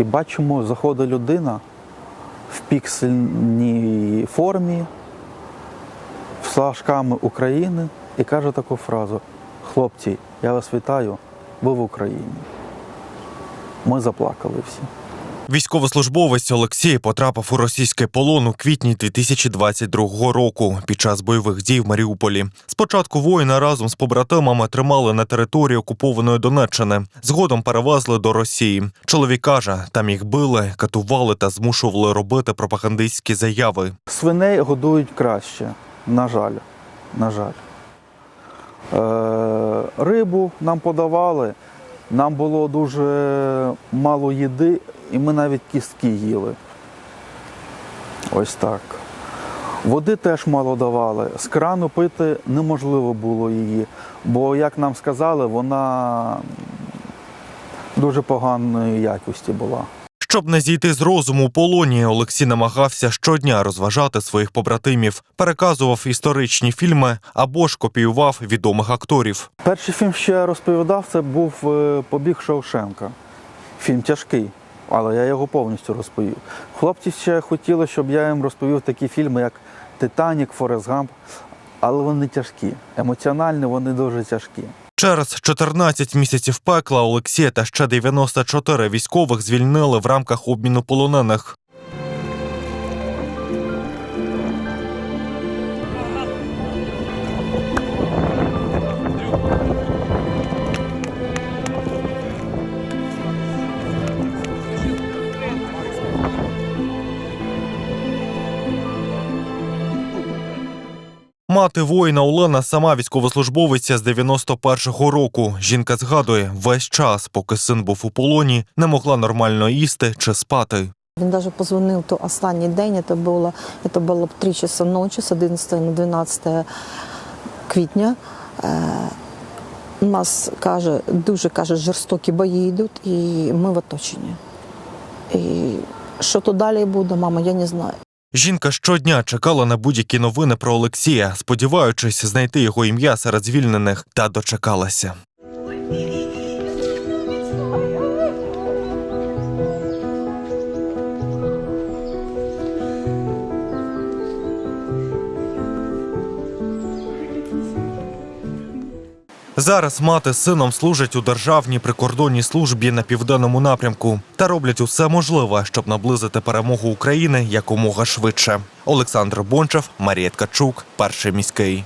і бачимо, заходить людина в піксельній формі, з флажками України і каже таку фразу: Хлопці, я вас вітаю, ви в Україні. Ми заплакали всі. Військовослужбовець Олексій потрапив у російський полон у квітні 2022 року під час бойових дій в Маріуполі. Спочатку воїна разом з побратимами тримали на території окупованої Донеччини. Згодом перевезли до Росії. Чоловік каже, там їх били, катували та змушували робити пропагандистські заяви. Свиней годують краще, на жаль. На жаль. Е, рибу нам подавали, нам було дуже мало їди, і ми навіть кістки їли. Ось так. Води теж мало давали. З крану пити неможливо було її, бо, як нам сказали, вона дуже поганої якості була. Щоб не зійти з розуму полоні, Олексій намагався щодня розважати своїх побратимів, переказував історичні фільми або ж копіював відомих акторів. Перший фільм, що я розповідав, це був е, Побіг Шоушенка. Фільм тяжкий, але я його повністю розповів. Хлопці ще хотіли, щоб я їм розповів такі фільми, як Титанік, Форест Гамп, але вони тяжкі. Емоціонально вони дуже тяжкі. Через 14 місяців пекла Олексія та ще 94 військових звільнили в рамках обміну полонених. Мати воїна Олена сама військовослужбовиця з 91-го року. Жінка згадує, весь час, поки син був у полоні, не могла нормально їсти чи спати. Він навіть позвонив то останній день, це було, це було 3 часа ночі, з 11 на 12 квітня. Е, У нас каже, дуже каже, жорстокі бої йдуть, і ми в оточенні. І що то далі буде, мама, я не знаю. Жінка щодня чекала на будь-які новини про Олексія, сподіваючись знайти його ім'я серед звільнених, та дочекалася. Зараз мати з сином служать у державній прикордонній службі на південному напрямку та роблять усе можливе, щоб наблизити перемогу України якомога швидше. Олександр Бончев, Марія Ткачук, перший міський.